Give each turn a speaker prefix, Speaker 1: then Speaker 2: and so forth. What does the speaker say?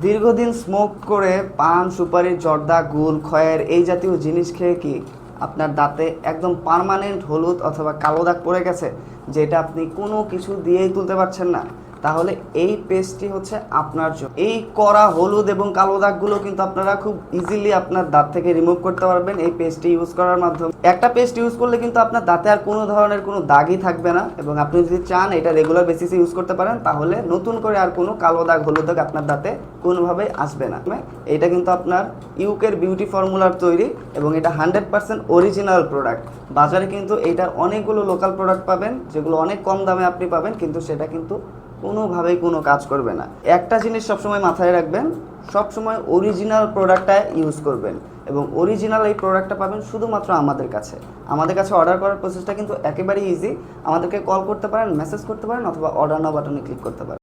Speaker 1: দীর্ঘদিন স্মোক করে পান, সুপারি, জর্দা গুল খয়ের এই জাতীয় জিনিস খেয়ে কি আপনার দাঁতে একদম পারমানেন্ট হলুদ অথবা কালো দাগ পড়ে গেছে, যেটা আপনি কোনো কিছু দিয়েই তুলতে পারছেন না? তাহলে এই পেস্টটি হচ্ছে আপনার জন্য। এই কড়া হলুদ এবং কালো দাগগুলো কিন্তু আপনারা খুব ইজিলি আপনার দাঁত থেকে রিমুভ করতে পারবেন এই পেস্টটি ইউজ করার মাধ্যমে। একটা পেস্ট ইউজ করলে কিন্তু আপনার দাঁতে আর কোনো ধরনের কোনো দাগই থাকবে না এবং আপনি যদি চান এটা রেগুলার বেসিসে ইউজ করতে পারেন, তাহলে নতুন করে আর কোনো কালো দাগ, হলুদ দাগ আপনার দাঁতে কোনোভাবেই আসবে না। এটা কিন্তু আপনার ইউকের বিউটি ফর্মুলার তৈরি এবং এটা হান্ড্রেড পার্সেন্ট অরিজিনাল প্রোডাক্ট বাজারে কিন্তু এইটার অনেকগুলো লোকাল প্রোডাক্ট পাবেন, যেগুলো অনেক কম দামে আপনি পাবেন, কিন্তু সেটা কিন্তু কোনোভাবেই কোনো কাজ করবে না। একটা জিনিস সবসময় মাথায় রাখবেন, সবসময় অরিজিনাল প্রোডাক্টটা ইউজ করবেন এবং অরিজিনাল এই প্রোডাক্টটা পাবেন শুধুমাত্র আমাদের কাছে। আমাদের কাছে অর্ডার করার প্রসেসটা কিন্তু একেবারেই ইজি আমাদেরকে কল করতে পারেন মেসেজ করতে পারেন অথবা অর্ডার নাও বাটনে ক্লিক করতে পারেন।